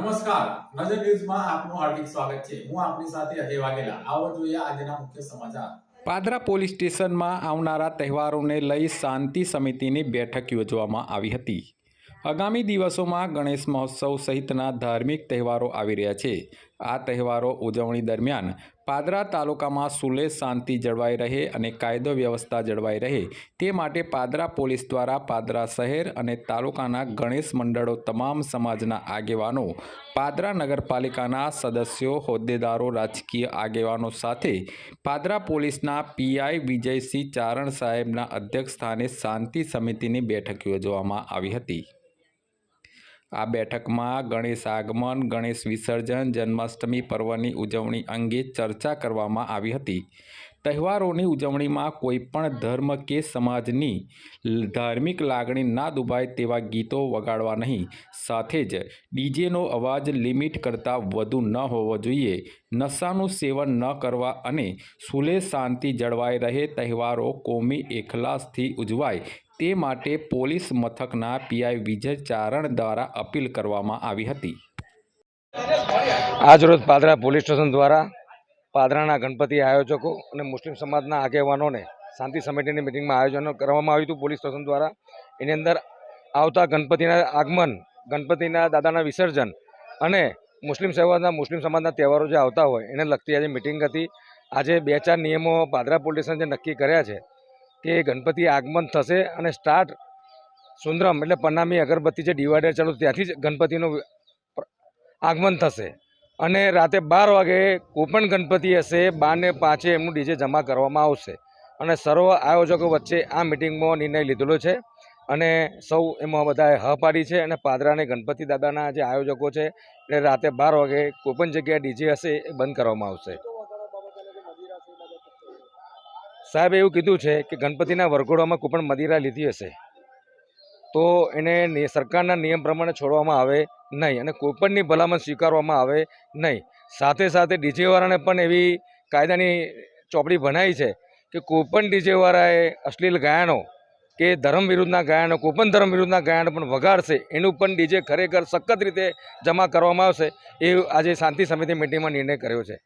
નમસ્કાર. નજર ન્યૂઝમાં આપનું હાર્દિક સ્વાગત છે. હું આપની સાથે અજય વાઘેલા. આવો જોઈએ આજના મુખ્ય સમાચાર. પાદરા પોલીસ સ્ટેશનમાં આવનારા તહેવારોને લઈ શાંતિ સમિતિની બેઠક યોજવામાં આવી હતી. આગામી દિવસોમાં ગણેશ મહોત્સવ સહિતના ધાર્મિક તહેવારો આવી રહ્યા છે. આ તહેવારો ઉજવણી દરમિયાન પાદરા તાલુકામાં સુલે શાંતિ જળવાઈ રહે અને કાયદો વ્યવસ્થા જળવાઈ રહે. તે માટે પાદરા પોલીસ દ્વારા પાદરા શહેર અને તાલુકાના ગણેશ મંડળો તમામ સમાજના આગેવાનો, પાદરા નગરપાલિકાના સદસ્યો, હોદ્દેદારો, રાજકીય આગેવાનો સાથે પાદરા પોલીસના પીઆઈ વિજયસિંહ ચારણ સાહેબના અધ્યક્ષસ્થાને શાંતિ સમિતિની બેઠક યોજવામાં આવી હતી. આ બેઠકમાં ગણેશ આગમન ગણેશ વિસર્જન જન્માષ્ટમી પર્વની ઉજવણી અંગે ચર્ચા કરવામાં આવી હતી. તહેવારોની ઉજવણીમાં કોઈપણ ધર્મ કે સમાજની ધાર્મિક લાગણી ના દુભાય તેવા ગીતો વગાડવા નહીં. સાથે જ ડીજેનો અવાજ લિમિટ કરતાં વધુ ન હોવો જોઈએ. નશાનું સેવન ન કરવા અને સુલે શાંતિ જળવાઈ રહે તહેવારો કોમી એખલાસથી ઉજવાય તે માટે પોલીસ મથકના પીઆઈ વિજય ચારણ દ્વારા અપીલ કરવામાં આવી હતી. આજરોજ પાદરા પોલીસ સ્ટેશન દ્વારા પાદરાના ગણપતિ આયોજકો અને મુસ્લિમ સમાજના આગેવાનોને શાંતિ સમિતિની મિટિંગમાં આયોજન કરવામાં આવ્યું હતું પોલીસ સ્ટેશન દ્વારા. એની અંદર આવતા ગણપતિના આગમન, ગણપતિના દાદાના વિસર્જન અને મુસ્લિમ સમાજના મુસ્લિમ સમાજના તહેવારો જે આવતા હોય એને લગતી આજે મિટિંગ હતી. આજે બે ચાર નિયમો પાદરા પોલીસ જે નક્કી કર્યા છે કે ગણપતિ આગમન થશે અને સ્ટાર્ટ સુંદરમ એટલે પન્નામી અગરબત્તી જે ડિવાઈડર ચાલુ ત્યાંથી જ ગણપતિનું આગમન થશે. અને રાતે બાર વાગે કોપણ ગણપતિ હશે બારને પાંચે એમનું ડીજે જમા કરવામાં આવશે. અને સર્વ આયોજકો વચ્ચે આ મિટિંગમાં નિર્ણય લીધેલો છે અને સૌ એમાં બધાએ હ પાડી છે અને પાદરાને ગણપતિ દાદાના જે આયોજકો છે, એ રાતે બાર વાગે કોઈપણ જગ્યાએ ડીજે હશે એ બંધ કરવામાં આવશે. સાહેબ, એવું કીધું છે કે ગણપતિના વરઘોડામાં કોઈપણ મદિરા લીધી હશે. તો એને સરકારના નિયમ પ્રમાણે છોડવામાં આવે નહીં અને કોઈપણની ભલામણ સ્વીકારવામાં આવે નહીં. સાથે સાથે ડીજેવાળાને પણ એવી કાયદાની ચોપડી બનાવી છે કે કોઈપણ ડીજેવાળાએ અશ્લીલ ગાયનો કે ધર્મ વિરુદ્ધના ગાયનો, કોઈપણ ધર્મ વિરુદ્ધના ગાયનો પણ વગાડશે. એનું પણ ડીજે ખરેખર સખત રીતે જમા કરવામાં આવશે. એ આજે શાંતિ સમિતિ મિટિંગમાં નિર્ણય કર્યો છે.